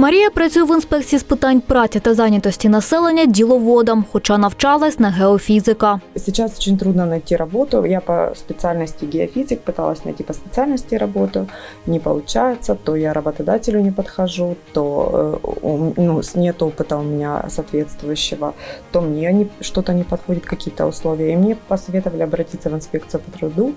Марія працює в інспекції з питань праці та зайнятості населення діловодом, хоча навчалась на геофізика. Сейчас очень трудно найти работу. Я по специальности геофизик пыталась найти по специальности работу. Не получается. То я работодателю не подхожу, то э, у- ну, с- нет опыта у меня соответствующего, то мне не- что-то не подходит, какие-то условия. И мне посоветовали обратиться в инспекцию по труду.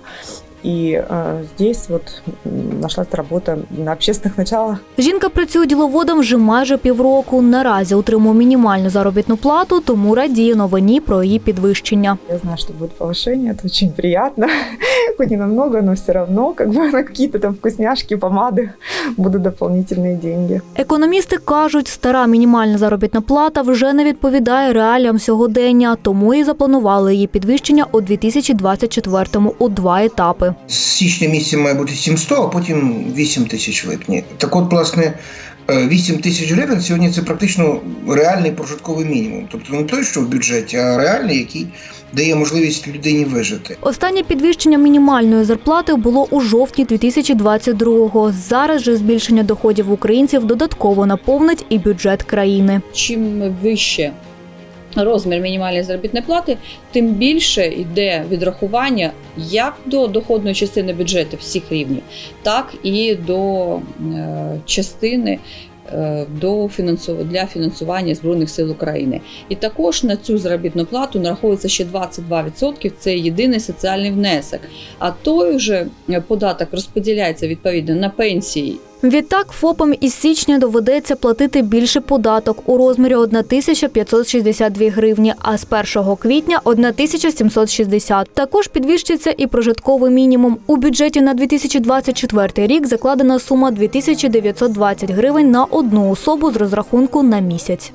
И э, здесь вот м, нашлась работа на общественных началах. Жінка працює діловодом вже майже півроку. Наразі отримує мінімальну заробітну плату, тому радіє новині про її підвищення. Я знаю, что будет повышение, это очень приятно. Хоть не намного, но все равно как бы на какие-то там вкусняшки, помады будут дополнительные деньги. Економісти кажуть, стара мінімальна заробітна плата вже не відповідає реаліям сьогодення, тому і запланували її підвищення у 2024-му у два етапи. З січня місяця має бути 700, а потім 8 тисяч в липні. Так от, власне, е, 8 тисяч гривень сьогодні це практично реальний прожитковий мінімум. Тобто не той, що в бюджеті, а реальний, який дає можливість людині вижити. Останнє підвищення мінімальної зарплати було у жовтні 2022-го. Зараз же збільшення доходів українців додатково наповнить і бюджет країни. чим вище розмір мінімальної заробітної плати, тим більше йде відрахування як до доходної частини бюджету всіх рівнів, так і до е, частини. е, До для фінансування збройних сил України, і також на цю заробітну плату нараховується ще 22%, Це єдиний соціальний внесок. А той же е, податок розподіляється відповідно на пенсії Відтак ФОПам із січня доведеться платити більше податок у розмірі 1562 гривні, а з 1 квітня 1760. Також підвищиться і прожитковий мінімум. У бюджеті на 2024 рік закладена сума 2920 гривень на одну особу з розрахунку на місяць.